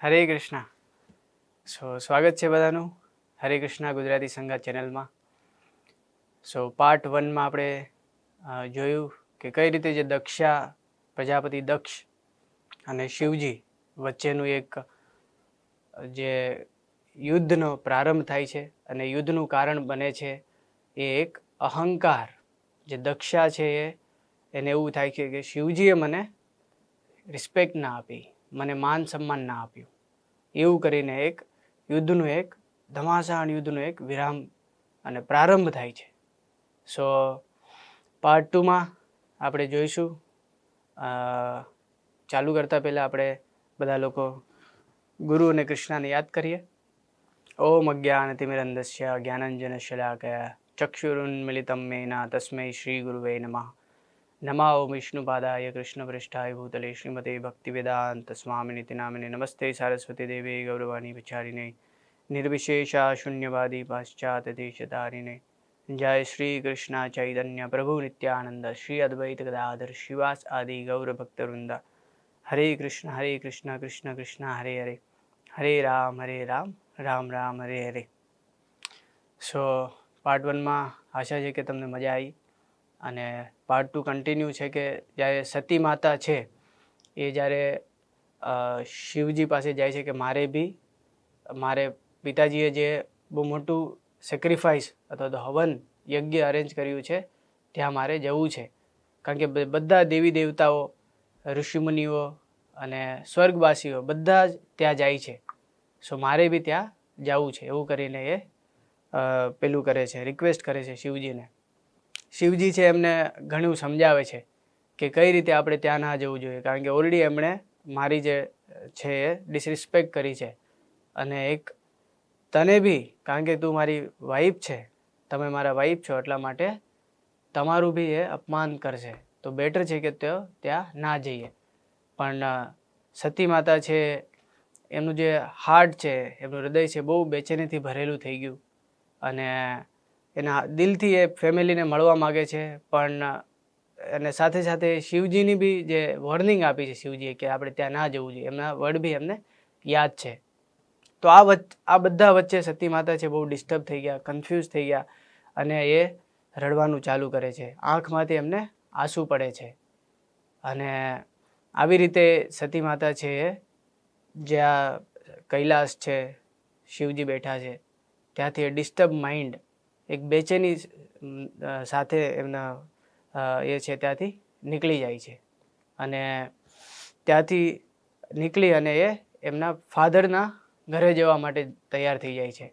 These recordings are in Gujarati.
હરે કૃષ્ણ. સો સ્વાગત છે બધાનું હરે કૃષ્ણ ગુજરાતી સંગત ચેનલમાં. સો પાર્ટ વનમાં આપણે જોયું કે કઈ રીતે જે દક્ષા, પ્રજાપતિ દક્ષ અને શિવજી વચ્ચેનું એક, જે યુદ્ધનો પ્રારંભ થાય છે અને યુદ્ધનું કારણ બને છે એ એક અહંકાર. જે દક્ષા છે એ, એને એવું થાય છે કે શિવજીએ મને રિસ્પેક્ટ ના આપી. મને માન સન્માન ના આપ્યું. એવું કરીને એક યુદ્ધનું એક ધમાસાણ યુદ્ધનું એક વિરામ અને પ્રારંભ થાય છે. સો પાર્ટ ટુમાં આપણે જોઈશું. ચાલુ કરતાં પહેલાં આપણે બધા લોકો ગુરુ અને કૃષ્ણને યાદ કરીએ. ઓમ અજ્ઞાનતિમિરંધસ્ય જ્ઞાનંજન શલાકયા ચક્ષુરુન્મિલિતમ મેના તસ્મૈ શ્રી ગુરુવે નમઃ. નમા ઓમ વિષ્ણુપાદાય કૃષ્ણપૃષ્ઠાય ભૂતલે શ્રીમતે ભક્તિવેદાંત સ્વામિનિતિ નામિને નમસ્તે સારસ્વતી દેવે ગૌરવાણી વિચારીને નિર્વિશેષા શૂન્યવાદી પાશ્ચાત દેશધારીને જય શ્રી કૃષ્ણ ચૈતન્ય પ્રભુ નિત્યાનંદ શ્રી અદ્વૈત ગદાધર શિવાસ આદિ ગૌર ભક્તવૃંદ હરે કૃષ્ણ હરે કૃષ્ણ કૃષ્ણ કૃષ્ણ હરે હરે હરે રામ હરે રામ રામ રામ હરે હરે સો પાર્ટ વનમાં આશા છે કે તમને મજા આવી અને પાર્ટ ટુ કન્ટિન્યુ છે કે જ્યારે સતી માતા છે, એ જ્યારે શિવજી પાસે જાય છે કે મારે બી, મારે પિતાજીએ જે બહુ મોટું સેક્રિફાઈસ અથવા તો હવન યજ્ઞ અરેન્જ કર્યું છે, ત્યાં મારે જવું છે. કારણ કે બધા દેવી દેવતાઓ, ઋષિમુનિઓ અને સ્વર્ગવાસીઓ બધા જ ત્યાં જાય છે. સો મારે બી ત્યાં જવું છે. એવું કરીને એ પેલું કરે છે રિક્વેસ્ટ કરે છે શિવજીને. શિવજી છે એમને ઘણું સમજાવે છે કે કઈ રીતે આપણે ત્યાં ના જવું જોઈએ. કારણ કે ઓલરેડી એમણે મારી જે છે એ ડિસરિસ્પેક્ટ કરી છે. અને એક તને બી, કારણ કે તું મારી વાઈફ છે, તમે મારા વાઈફ છો એટલા માટે તમારું બી એ અપમાન કરશે. તો બેટર છે કે તેઓ ત્યાં ના જઈએ. પણ સતી માતા છે, એમનું જે હાર્ટ છે, એમનું હૃદય છે બહુ બેચેનીથી ભરેલું થઈ ગયું. અને એના દિલથી એ ફેમિલીને મળવા માગે છે. પણ, અને સાથે સાથે શિવજીની બી જે વોર્નિંગ આપી છે શિવજીએ કે આપણે ત્યાં ના જવું જોઈએ. એમના વર્ડ બી એમને યાદ છે. તો આ આ બધા વચ્ચે સતી માતા છે બહુ ડિસ્ટર્બ થઈ ગયા કન્ફ્યુઝ થઈ ગયા અને એ રડવાનું ચાલુ કરે છે. આંખમાંથી એમને આંસુ પડે છે. અને આવી રીતે સતી માતા છે જ્યાં કૈલાસ છે, શિવજી બેઠા છે, ત્યાંથી એ ડિસ્ટર્બ માઇન્ડ એક બેચેની સાથે એમના એ છે ત્યાંથી નીકળી જાય છે. અને ત્યાંથી નીકળી અને એ એમના ફાધરના ઘરે જવા માટે તૈયાર થઈ જાય છે.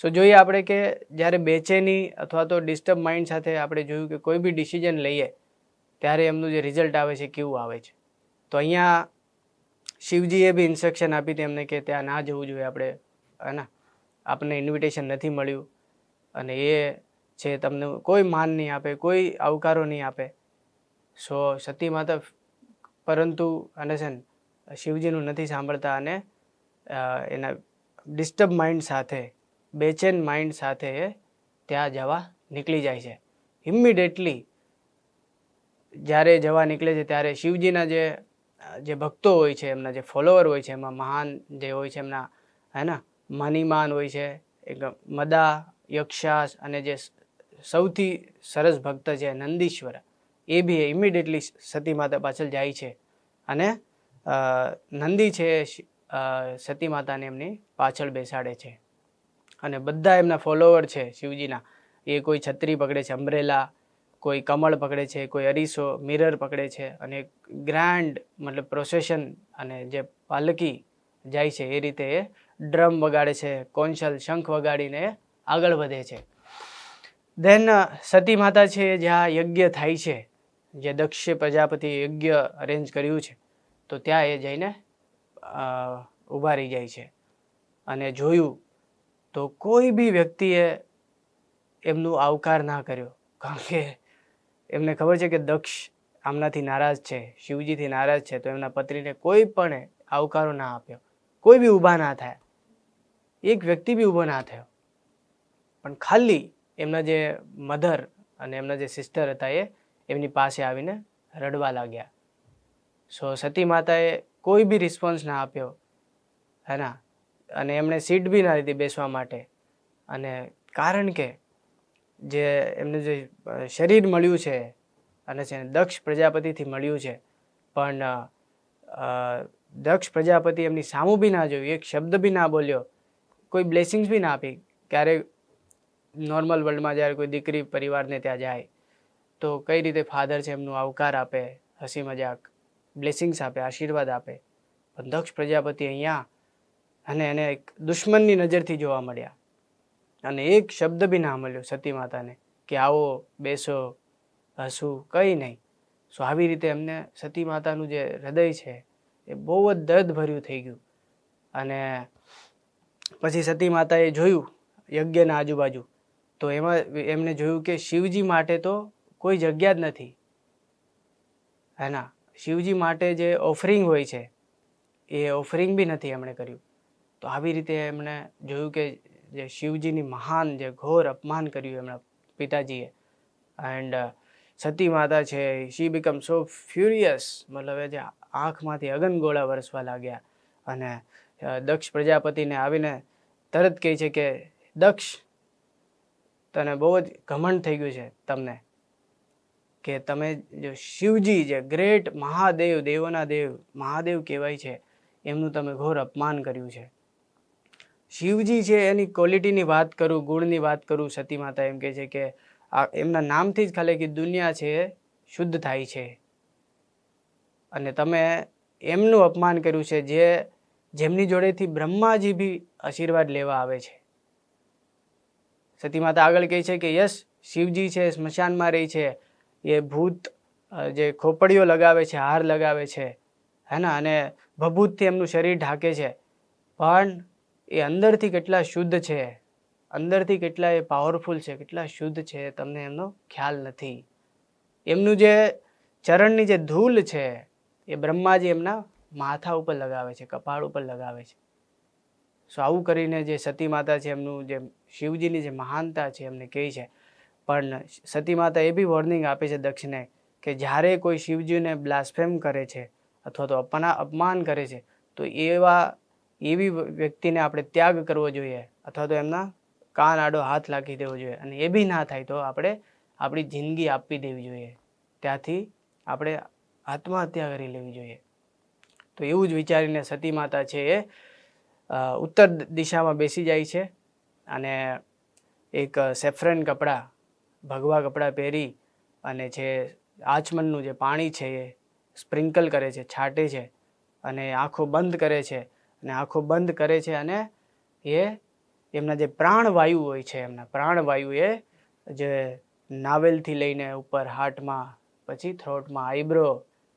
સો જોઈએ આપણે કે જ્યારે બેચેની અથવા તો ડિસ્ટર્બ માઇન્ડ સાથે આપણે જોયું કે કોઈ બી ડિસિઝન લઈએ, ત્યારે એમનું જે રિઝલ્ટ આવે છે, કેવું આવે છે? તો અહીંયા શિવજીએ બી ઇન્સ્ટ્રક્શન આપી હતી એમને કે ત્યાં ના જવું જોઈએ આપણે, હે આપણને ઇન્વિટેશન નથી મળ્યું. અને એ છે તમને કોઈ માન નહીં આપે, કોઈ આવકારો નહીં આપે. સો સતી માતા પરંતુ અને છે શિવજીનું નથી સાંભળતા અને એના ડિસ્ટર્બ માઇન્ડ સાથે, બેચેન માઇન્ડ સાથે એ ત્યાં જવા નીકળી જાય છે. ઇમિડિયેટલી જ્યારે જવા નીકળે છે ત્યારે શિવજીના જે જે ભક્તો હોય છે, એમના જે ફોલોવર હોય છે, એમાં મહાન જે હોય છે એમના, હે ને, મનીમાન હોય છે, એક મદા યક્ષાસ અને જે સૌથી સરસ ભક્ત છે નંદીશ્વર, એ બી ઇમિડિયેટલી સતી માતા પાછળ જાય છે. અને નંદી છે સતી માતાને એમની પાછળ બેસાડે છે. અને બધા એમના ફોલોવર છે શિવજીના. એ કોઈ છત્રી પકડે છે અમ્બ્રેલા કોઈ કમળ પકડે છે, કોઈ અરીસો મિરર પકડે છે અને ગ્રાન્ડ મતલબ પ્રોસેશન અને જે પાલકી જાય છે એ રીતે એ ડ્રમ વગાડે છે કોન્સલ શંખ વગાડીને આગળ વધે છે. દેન સતી માતા છે જ્યાં યજ્ઞ થાય છે, જે દક્ષ પ્રજાપતિ યજ્ઞ અરેન્જ કર્યું છે, તો ત્યાં એ જઈને ઊભા રહી જાય છે. અને જોયું તો કોઈ બી વ્યક્તિએ એમનું આવકાર ના કર્યો. કારણ કે એમને ખબર છે કે દક્ષ આમનાથી નારાજ છે, શિવજીથી નારાજ છે, તો એમના પત્નીને કોઈ પણ આવકારો ના આપ્યો. કોઈ બી ઊભા ના થયા. એક વ્યક્તિ બી ઊભો ના થયો. પણ ખાલી એમના જે મધર અને એમના જે સિસ્ટર હતા એ એમની પાસે આવીને રડવા લાગ્યા. સો સતી માતાએ કોઈ બી રિસ્પોન્સ ના આપ્યો. હે ના અને એમણે સીટ બી ના લીધી બેસવા માટે. અને કારણ કે જે એમને જે શરીર મળ્યું છે અને છે દક્ષ પ્રજાપતિથી મળ્યું છે, પણ દક્ષ પ્રજાપતિ એમની સામું બી ના જોયું, એક શબ્દ બી ના બોલ્યો, કોઈ બ્લેસિંગ્સ બી ના આપી ક્યારેક નોર્મલ વર્લ્ડમાં જ્યારે કોઈ દીકરી પરિવારને ત્યાં જાય, તો કઈ રીતે ફાધર છે એમનું આવકાર આપે, હસી મજાક બ્લેસિંગ્સ આપે, આશીર્વાદ આપે? પણ દક્ષ પ્રજાપતિ અહીંયા અને એને એક દુશ્મનની નજરથી જોવા મળ્યા. અને એક શબ્દ બી ના મળ્યો સતી માતાને કે આવો, બેસો, હસું, કંઈ નહીં. સો આવી રીતે એમને સતી માતાનું જે હૃદય છે એ બહુ જ દર્દ ભર્યું થઈ ગયું. અને પછી સતી માતાએ જોયું, યજ્ઞના આજુબાજુ તો એમાં એમને જોયું કે શિવજી માટે તો કોઈ જગ્યા જ નથી. હે ના, શિવજી માટે જે ઓફરિંગ હોય છે, એ ઓફરિંગ બી નથી એમણે કર્યું. તો આવી રીતે એમણે જોયું કે જે શિવજીની મહાન જે ઘોર અપમાન કર્યું એમના પિતાજીએ. એન્ડ સતી માતા છે શી બીકમ સો ફ્યુરિયસ મતલબ એ જે આંખમાંથી અગનગોળા વરસવા લાગ્યા. અને દક્ષ પ્રજાપતિને આવીને તરત કહે છે કે, દક્ષ તને બહુ જ ઘમંડ થઈ ગયું છે તમને કે તમે જો શિવજી જે ગ્રેટ મહાદેવ, દેવોના દેવ, મહાદેવ કહેવાય છે, એમનું તમે ઘોર અપમાન કર્યું છે. શિવજી છે એની ક્વોલિટીની વાત કરું, ગુણની વાત કરું, સતી માતા એમ કહે છે કે આ એમના નામથી જ ખાલી કે દુનિયા છે શુદ્ધ થાય છે. અને તમે એમનું અપમાન કર્યું છે જે જેમની જોડેથી બ્રહ્માજી બી આશીર્વાદ લેવા આવે છે. સતી માતા આગળ કહે છે કે યસ શિવજી છે, સ્મશાનમાં રહી છે. એ ભૂત જે ખોપડીઓ લગાવે છે, હાર લગાવે છે, હે ને? અને ભભૂતથી એમનું શરીર ઢાંકે છે. પણ એ અંદરથી કેટલા શુદ્ધ છે. અંદરથી કેટલા એ પાવરફુલ છે, કેટલા શુદ્ધ છે, તમને એમનો ખ્યાલ નથી. એમનું જે ચરણની જે ધૂલ છે, એ બ્રહ્માજી એમના માથા ઉપર લગાવે છે, કપાળ ઉપર લગાવે છે. સો આવું કરીને જે સતી માતા છે, એમનું જે શિવજીની જે મહાનતા છે, એમને કહે છે. પણ સતી માતા એ બી વોર્નિંગ આપે છે દક્ષને કે જ્યારે કોઈ શિવજીને બ્લાસ્ફેમ કરે છે અથવા તો અપના, અપમાન કરે છે, તો એવા, એવી વ્યક્તિને આપણે ત્યાગ કરવો જોઈએ અથવા તો એમના કાન આડો હાથ લાગી દેવો જોઈએ અને એ બી ના થાય તો આપણે આપણી જિંદગી આપી દેવી જોઈએ. ત્યાંથી આપણે આત્મહત્યા કરી લેવી જોઈએ. તો એવું જ વિચારીને સતી માતા છે એ ઉત્તર દિશામાં બેસી જાય છે અને એક સેફ્રન કપડાં, ભગવા કપડાં પહેરી અને જે આચમનનું જે પાણી છે એ સ્પ્રિંકલ કરે છે, છાંટે છે અને આંખો બંધ કરે છે અને આંખો બંધ કરે છે અને એ એમના જે પ્રાણવાયુ હોય છે, એમના પ્રાણવાયુ એ જે નાવેલથી લઈને ઉપર હાર્ટમાં, પછી થ્રોટમાં, આઈબ્રો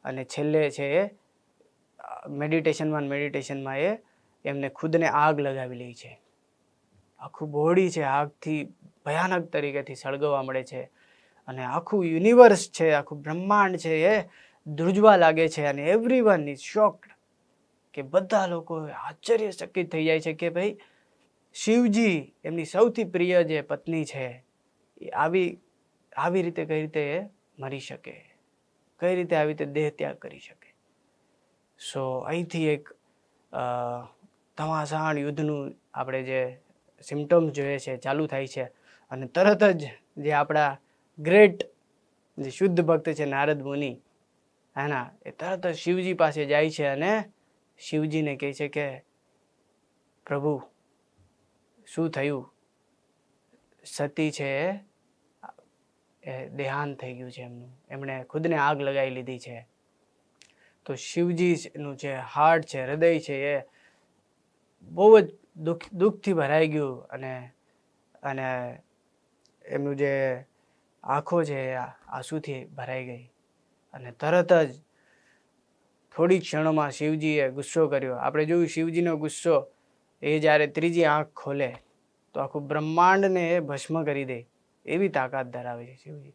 અને છેલ્લે છે એ મેડિટેશનમાં મેડિટેશનમાં એ એમને ખુદને આગ લગાવી લે છે. આખું બોડી છે આગથી ભયાનક તરીકેથી સળગવા મળે છે. અને આખું યુનિવર્સ છે, આખું બ્રહ્માંડ છે એ ધ્રુજવા લાગે છે અને એવરી વન ઇઝ શોક્ડ કે બધા લોકો આશ્ચર્યચકિત થઈ જાય છે કે ભાઈ, શિવજી એમની સૌથી પ્રિય જે પત્ની છે એ આવી આવી રીતે કઈ રીતે એ મરી શકે? કઈ રીતે આવી રીતે દેહ ત્યાગ કરી શકે? સો અહીંથી એક અ, ધમાસાણ યુદ્ધનું આપણે જે સિમ્ટમ્સ જોઈએ છે ચાલુ થાય છે. અને તરત જ જે આપણા ગ્રેટ જે શુદ્ધ ભક્ત છે નારદ મુનિ એના એ તરત જ શિવજી પાસે જાય છે અને શિવજીને કહે છે કે પ્રભુ શું થયું? સતી છે એ દેહાંત થઈ ગયું છે એમનું. એમણે ખુદને આગ લગાવી લીધી છે. તો શિવજીનું જે હાર્ટ છે હૃદય છે એ બહુ જ દુઃખ, દુઃખથી ભરાઈ ગયું અને અને એમનું જે આંખો છે આંસુથી ભરાઈ ગઈ. અને તરત જ થોડી ક્ષણોમાં શિવજીએ ગુસ્સો કર્યો. આપણે જોયું શિવજીનો ગુસ્સો એ જ્યારે ત્રીજી આંખ ખોલે તો આખું બ્રહ્માંડને એ ભસ્મ કરી દે એવી તાકાત ધરાવે છે શિવજી.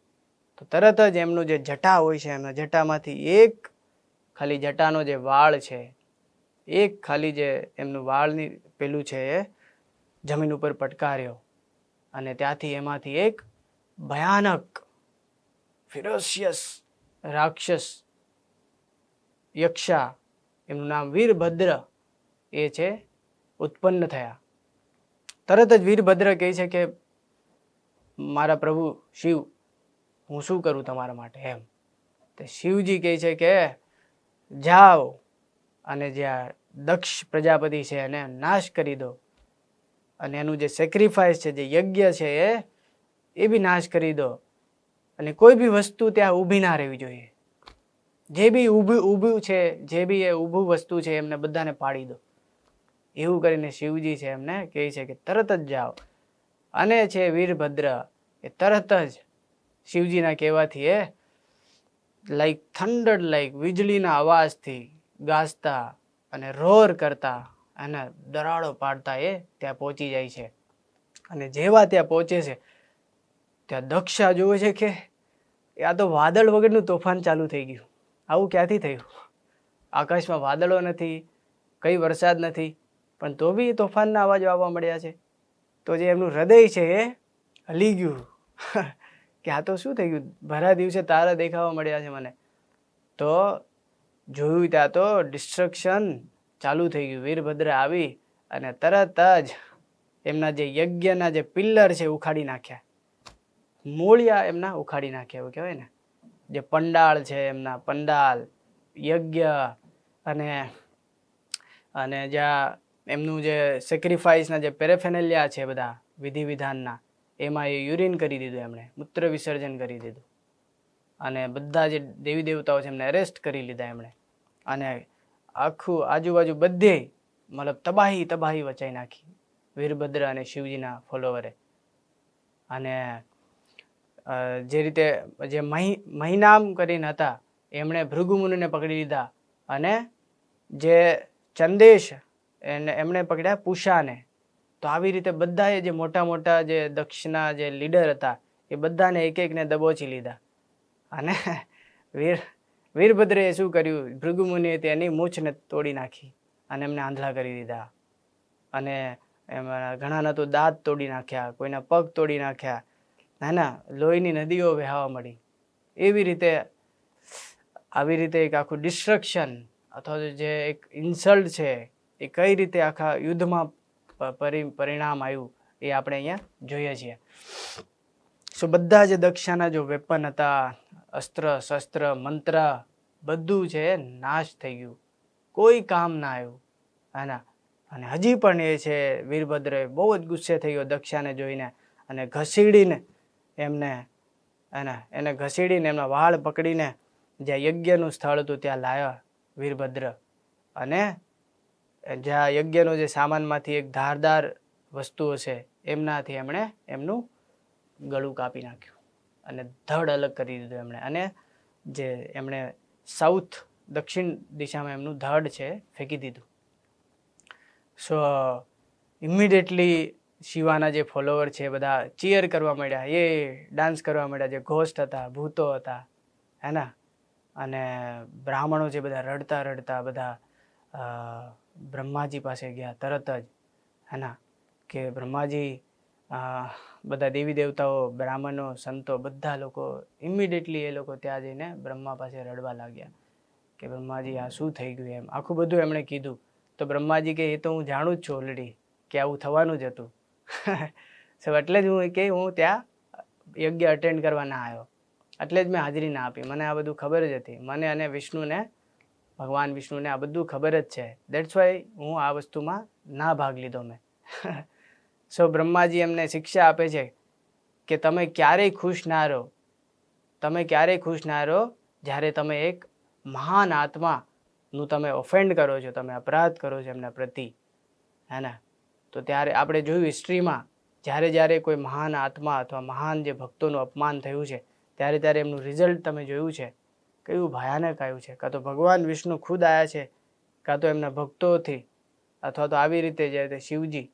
તો તરત જ એમનું જે જટા હોય છે, એમના જટામાંથી એક ખાલી જટાનો જે વાળ છે એક ખાલી જે એમનું વાળની પેલું છે એ જમીન ઉપર પટકાર્યો અને ત્યાંથી એમાંથી એક ભયાનક ફિરોશિયસ રાક્ષસ યક્ષા, એમનું નામ વીરભદ્ર, એ છે, ઉત્પન્ન થયા. તરત જ વીરભદ્ર કહે છે કે, મારા પ્રભુ શિવ, હું શું કરું તમારા માટે? એમ. તે શિવજી કહે છે કે, જાઓ અને જે આ દક્ષ પ્રજાપતિ છે એને નાશ કરી દો. અને એનું જે સેક્રિફાઈસ છે, જે યજ્ઞ છે એ એ બી નાશ કરી દો. અને કોઈ બી વસ્તુ ત્યાં ઊભી ના રહેવી જોઈએ. જે બી ઊભું ઊભું છે, જે બી એ ઊભું વસ્તુ છે, એમને બધાને પાડી દો. એવું કરીને શિવજી છે એમને કહે છે કે તરત જ જાઓ. અને છે વીરભદ્ર એ તરત જ શિવજીના કહેવાથી એ લાઈક થંડર લાઈક વીજળીના અવાજથી ગાજતા અને રોર કરતા અને દરાડો પાડતા એ ત્યાં પહોંચી જાય છે. અને જેવા ત્યાં પહોંચે છે, ત્યાં દક્ષા જુએ છે કે આ તો વાદળ વગરનું તોફાન ચાલુ થઈ ગયું. આવું ક્યાંથી થયું? આકાશમાં વાદળો નથી, કંઈ વરસાદ નથી, પણ તો બી તોફાનના અવાજ આવવા મળ્યા છે. તો જે એમનું હૃદય છે એ હલી ગયું. કે આ તો શું થઈ ગયું? ભરા દિવસે તારા દેખાવા મળ્યા છે મને. તો જોયું ત્યાં તો ડિસ્ટ્રક્શન ચાલુ થઈ ગયું. વીરભદ્ર આવી અને તરત જ એમના જે યજ્ઞના જે પિલ્લર છે ઉખાડી નાખ્યા. મૂળિયા એમના ઉખાડી નાખ્યા એવું કહેવાય ને. જે પંડાળ છે એમના પંડાલ, યજ્ઞ અને અને જ્યાં એમનું જે સેક્રિફાઈસના જે પેરેફેનેલિયા છે બધા, વિધિ વિધાનના, એમાં એ યુરિન કરી દીધું એમણે, મૂત્ર વિસર્જન કરી દીધું. અને બધા જે દેવી દેવતાઓ છે એમને અરેસ્ટ કરી લીધા એમણે. અને આખું આજુબાજુ બધે મતલબ તબાહી તબાહી વચાઈ નાખી વીરભદ્ર અને શિવજીના ફોલોવરે અને જે રીતે જે મહી, મહિનામ કરીને હતા, એમણે ભૃગુમુનિને પકડી લીધા અને જે ચંદેશ એને, એમણે પકડ્યા પૂષાને. તો આવી રીતે બધાએ જે મોટા મોટા જે દક્ષના જે લીડર હતા, એ બધાને એક એકને દબોચી લીધા. અને વીર, વીરભદ્રએ શું કર્યું? ભૃગુમુનિએ તેની મૂછને તોડી નાખી અને એમને આંધળા કરી દીધા. અને એમાં ઘણાના તો દાંત તોડી નાખ્યા, કોઈના પગ તોડી નાખ્યા. ના ના લોહીની નદીઓ વહેવા મળી. એવી રીતે, આવી રીતે એક આખું ડિસ્ટ્રક્શન અથવા તો જે એક ઇન્સલ્ટ છે, એ કઈ રીતે આખા યુદ્ધમાં પરિ, પરિણામ આવ્યું, એ આપણે અહીંયા જોઈએ છીએ. સો બધા જે દક્ષાના જો વેપન હતા અસ્ત્ર, શસ્ત્ર, મંત્ર બધું છે નાશ થઈ ગયું. કોઈ કામ ના આવ્યું. હાના અને હજી પણ એ છે વીરભદ્ર બહુ જ ગુસ્સે થઈ ગયો દક્ષાને જોઈને અને ઘસીડીને એમને એને એને ઘસીડીને એમના વાળ પકડીને જ્યાં યજ્ઞનું સ્થળ હતું ત્યાં લાવ્યા વીરભદ્ર. અને જ્યાં યજ્ઞનો જે સામાનમાંથી એક ધારદાર વસ્તુઓ છે, એમનાથી એમણે એમનું ગળું કાપી નાખ્યું. અને ધડ અલગ કરી દીધું એમણે. અને જે એમણે સાઉથ દક્ષિણ દિશામાં એમનું ધડ છે, ફેંકી દીધું. સો ઇમિડિયેટલી શિવાના જે ફોલોવર છે બધા ચીયર કરવા માંડ્યા. એ ડાન્સ કરવા માંડ્યા. જે ઘોસ્ટ હતા, ભૂતો હતા હેના અને બ્રાહ્મણો જે બધા રડતા રડતા બધા બ્રહ્માજી પાસે ગયા તરત જ હેના કે બ્રહ્માજી બધા દેવી દેવતાઓ, બ્રાહ્મણો, સંતો બધા લોકો ઇમિડિયેટલી એ લોકો ત્યાં જઈને બ્રહ્મા પાસે રડવા લાગ્યા કે બ્રહ્માજી, આ શું થઈ ગયું એમ? આખું બધું એમણે કીધું. તો બ્રહ્માજી કે, એ તો હું જાણું જ છું ઓલરેડી કે આવું થવાનું જ હતું. સો એટલે જ હું કે, હું ત્યાં યજ્ઞ અટેન્ડ કરવા ના આવ્યો. એટલે જ મેં હાજરી ના આપી. મને આ બધું ખબર જ હતી. મને અને વિષ્ણુને, ભગવાન વિષ્ણુને આ બધું ખબર જ છે. દેટ્સ વાય હું આ વસ્તુમાં ના ભાગ લીધો મેં. સો બ્રહ્માજી એમને શિક્ષા આપે છે કે તમે ક્યારેય ખુશ ના રહો. તમે ક્યારેય ખુશ ના રહો જ્યારે તમે એક મહાન આત્માનું તમે ઓફેન્ડ કરો છો, તમે અપરાધ કરો છો એમના પ્રતિ. હે ને? તો ત્યારે આપણે જોયું હિસ્ટ્રીમાં જ્યારે જ્યારે કોઈ મહાન આત્મા અથવા મહાન જે ભક્તોનું અપમાન થયું છે, ત્યારે ત્યારે એમનું રિઝલ્ટ તમે જોયું છે. કયું ભયાનક આવ્યું છે? કાં તો ભગવાન વિષ્ણુ ખુદ આવ્યા છે, કાં તો એમના ભક્તોથી, અથવા તો આવી રીતે જે શિવજી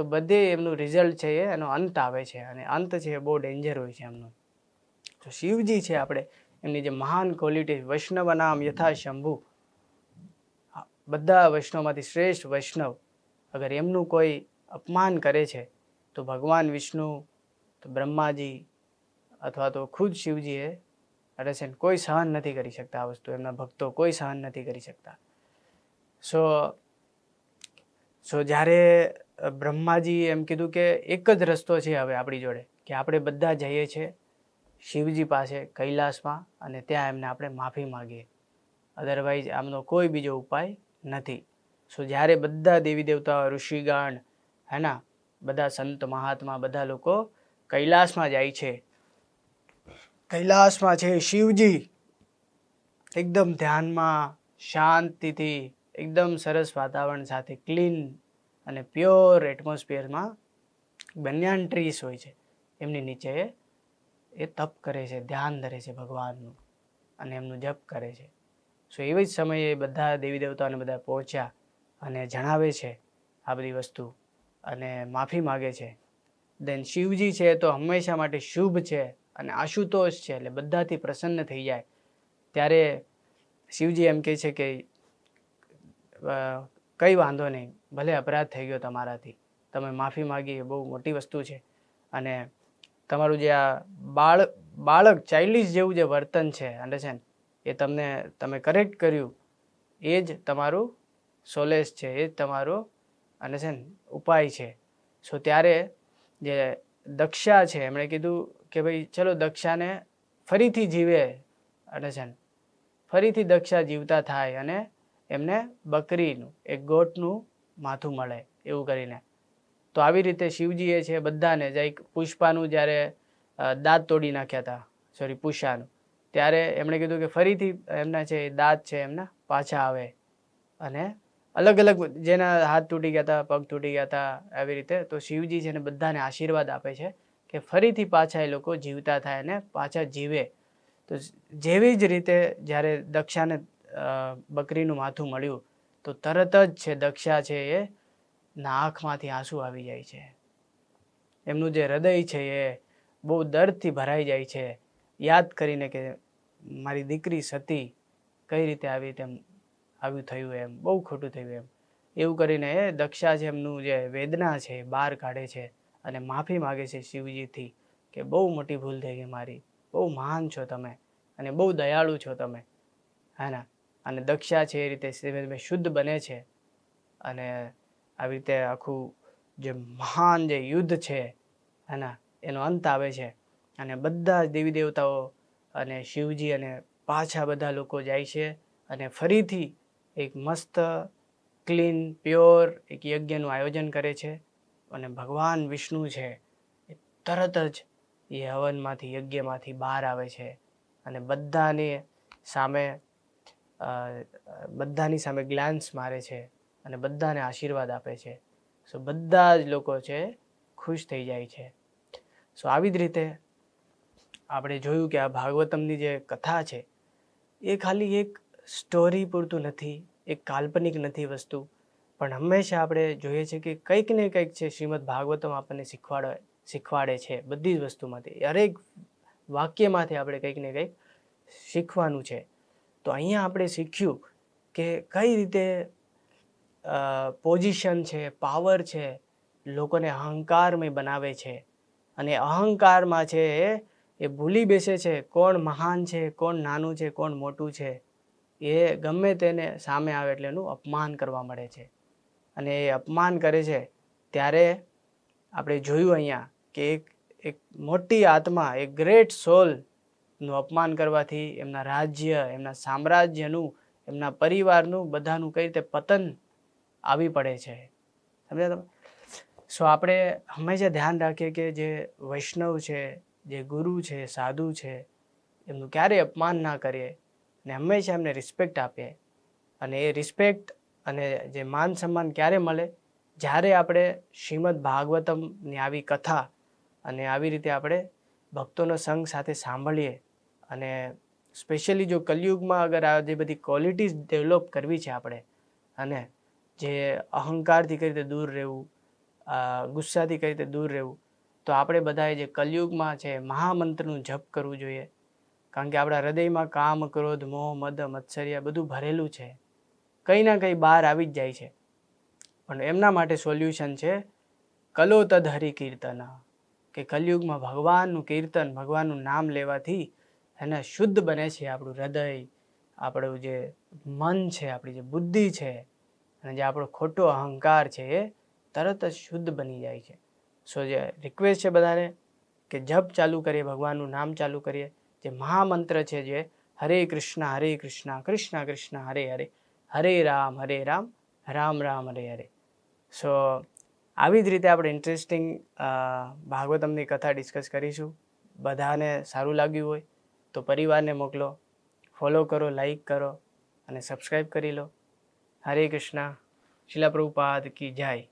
તો બધે એમનું રિઝલ્ટ છે એ, એનો અંત આવે છે અને અંત છે એ બહુ ડેન્જર હોય છે એમનું. તો શિવજી છે આપણે, એમની જે મહાન ક્વોલિટી વૈષ્ણવ નામ યથા બધા વૈષ્ણવમાંથી શ્રેષ્ઠ વૈષ્ણવ અગર એમનું કોઈ અપમાન કરે છે, તો ભગવાન વિષ્ણુ, તો બ્રહ્માજી અથવા તો ખુદ શિવજીએ અરે છે ને કોઈ સહન નથી કરી શકતા આ વસ્તુ, એમના ભક્તો કોઈ સહન નથી કરી શકતા. સો સો જ્યારે બ્રહ્માજી એમ કીધું કે એક જ રસ્તો છે હવે આપણી જોડે, કે આપણે બધા જઈએ છીએ શિવજી પાસે, કૈલાસમાં, અને ત્યાં એમને આપણે માફી માગીએ. અદરવાઇઝ આમનો કોઈ બીજો ઉપાય નથી. સો જ્યારે બધા દેવી દેવતાઓ, ઋષિગણ, હેના, બધા સંત, મહાત્મા, બધા લોકો કૈલાસમાં જાય છે, કૈલાસમાં છે શિવજી, એકદમ ધ્યાનમાં, શાંતિથી, એકદમ સરસ વાતાવરણ સાથે ક્લીન અને પ્યોર એટમોસ્ફિયરમાં બન્યાન ટ્રીસ હોય છે. એમની નીચે એ તપ કરે છે, ધ્યાન ધરે છે ભગવાનનું અને એમનું જપ કરે છે. સો એવી જ સમયે બધા દેવી દેવતાઓને બધા પહોંચ્યા અને જણાવે છે આ બધી વસ્તુ અને માફી માગે છે. દેન શિવજી છે તો હંમેશા માટે શુભ છે અને આશુતોષ છે એટલે બધાથી પ્રસન્ન થઈ જાય. ત્યારે શિવજી એમ કહે છે કે કંઈ વાંધો નહીં. ભલે અપરાધ થઈ ગયો તમારાથી. તમે માફી માગી એ બહુ મોટી વસ્તુ છે. અને તમારું જે આ બાળ, બાળક ચાઇલ્ડિશ જેવું જે વર્તન છે અંડરસ્ટેન્ડ એ તમને, તમે કરેક્ટ કર્યું. એ જ તમારું સોલેસ છે, એ જ તમારો અંડરસ્ટેન્ડ ઉપાય છે. સો ત્યારે જે દક્ષા છે, એમણે કીધું કે ભાઈ, ચલો દક્ષાને ફરીથી જીવે અંડરસ્ટેન્ડ ફરીથી દક્ષા જીવતા થાય અને એમને બકરીનું, એક ગોટનું માથું મળે એવું કરીને. તો આવી રીતે શિવજીએ છે બધાને જઈ પુષ્પાનું જ્યારે દાંત તોડી નાખ્યા હતા સોરી પુષાનું ત્યારે એમણે કીધું કે ફરીથી એમના છે એ દાંત છે એમના પાછા આવે. અને અલગ અલગ જેના હાથ તૂટી ગયા હતા, પગ તૂટી ગયા હતા, આવી રીતે તો શિવજી છે ને બધાને આશીર્વાદ આપે છે કે ફરીથી પાછા એ લોકો જીવતા થાય અને પાછા જીવે. તો જેવી જ રીતે જ્યારે દક્ષાને બકરીનું માથું મળ્યું, તો તરત જ છે દક્ષા છે એ ના આંખમાંથી આંસુ આવી જાય છે. એમનું જે હૃદય છે એ બહુ દર્દથી ભરાઈ જાય છે. યાદ કરીને કે મારી દીકરી સતી કઈ રીતે આવી તેમ આવ્યું થયું એમ, બહુ ખોટું થયું એમ. એવું કરીને એ દક્ષા છે એમનું જે વેદના છે બહાર કાઢે છે અને માફી માગે છે શિવજીથી કે બહુ મોટી ભૂલ થઈ ગઈ મારી. બહુ મહાન છો તમે અને બહુ દયાળુ છો તમે. હા ને. અને દક્ષા છે એ રીતે ધીમે શુદ્ધ બને છે. અને આવી રીતે આખું જે મહાન જે યુદ્ધ છે હે એનો અંત આવે છે. અને બધા જ દેવી દેવતાઓ અને શિવજી અને પાછા બધા લોકો જાય છે અને ફરીથી એક મસ્ત, ક્લીન, પ્યોર એક યજ્ઞનું આયોજન કરે છે. અને ભગવાન વિષ્ણુ છે એ તરત જ એ હવનમાંથી, યજ્ઞમાંથી બહાર આવે છે. અને બધાને સામે બધાની સામે ગ્લાન્સ મારે છે અને બધાને આશીર્વાદ આપે છે. સો, બધા જ લોકો છે ખુશ થઈ જાય છે. સો, આવી જ રીતે આપણે જોયું કે આ ભાગવતમની જે કથા છે, એ ખાલી એક સ્ટોરી પૂરતું નથી, એક કાલ્પનિક નથી વસ્તુ. પણ હંમેશા આપણે જોઈએ છે કે કંઈક ને કંઈક છે શ્રીમદ ભાગવતમ આપણને શીખવાડે શીખવાડે છે બધી જ વસ્તુમાંથી. હરેક વાક્યમાંથી આપણે કંઈક ને કંઈક શીખવાનું છે. તો અહીંયા આપણે શીખ્યું કે કઈ રીતે પોઝિશન છે પાવર છે, લોકોને અહંકારમય બનાવે છે. અને અહંકારમાં છે એ ભૂલી બેસે છે કોણ મહાન છે, કોણ નાનું છે, કોણ મોટું છે. એ ગમે તેને સામે આવે એટલે એનું અપમાન કરવા મળે છે. અને એ અપમાન કરે છે ત્યારે આપણે જોયું અહીંયા કે એક એક મોટી આત્મા, એક ગ્રેટ સોલનું અપમાન કરવાથી એમના રાજ્ય, એમના સામ્રાજ્યનું, એમના પરિવારનું બધાનું કઈ રીતે પતન આવી પડે છે. સમજ્યા તમે? સો આપણે હંમેશા ધ્યાન રાખીએ કે જે વૈષ્ણવ છે, જે ગુરુ છે, સાધુ છે, એમનું ક્યારેય અપમાન ના કરીએ અને હંમેશા એમને રિસ્પેક્ટ આપીએ. અને એ રિસ્પેક્ટ અને જે માન સન્માન ક્યારે મળે? જ્યારે આપણે શ્રીમદ ભાગવતમની આવી કથા અને આવી રીતે આપણે ભક્તોનો સંઘ સાથે સાંભળીએ અને સ્પેશિયલી જો કલયુગમાં અગર આ જે બધી ક્વોલિટીઝ ડેવલપ કરવી છે આપણે, અને જે અહંકારથી કઈ રીતે દૂર રહેવું ગુસ્સાથી કઈ રીતે દૂર રહેવું, તો આપણે બધાએ જે કલયુગમાં છે મહામંત્રનું જપ કરવું જોઈએ. કારણ કે આપણા હૃદયમાં કામ, ક્રોધ, મોહ, મદ, મત્સર્ય બધું ભરેલું છે. કંઈ ના કંઈ બહાર આવી જ જાય છે. પણ એમના માટે સોલ્યુશન છે કલો હરિ કીર્તન કે કલયુગમાં ભગવાનનું કીર્તન, ભગવાનનું નામ લેવાથી એને શુદ્ધ બને છે આપણું હૃદય, આપણું જે મન છે, આપણી જે બુદ્ધિ છે, અને જે આપણો ખોટો અહંકાર છે, એ તરત જ શુદ્ધ બની જાય છે. સો જે રિક્વેસ્ટ છે બધાને કે જપ ચાલુ કરીએ, ભગવાનનું નામ ચાલુ કરીએ, જે મહામંત્ર છે જે, હરે કૃષ્ણ હરે કૃષ્ણ કૃષ્ણ કૃષ્ણ, હરે હરે હરે રામ હરે રામ રામ રામ, હરે હરે. સો આવી જ રીતે આપણે ઇન્ટરેસ્ટિંગ ભાગવતમની કથા ડિસ્કસ કરીશું. બધાને સારું લાગ્યું હોય તો પરિવારને મોકલો ફોલો કરો લાઈક કરો અને સબસ્ક્રાઈબ કરી લો. હરે કૃષ્ણ. શિલા પ્રભુપાદ કી જય.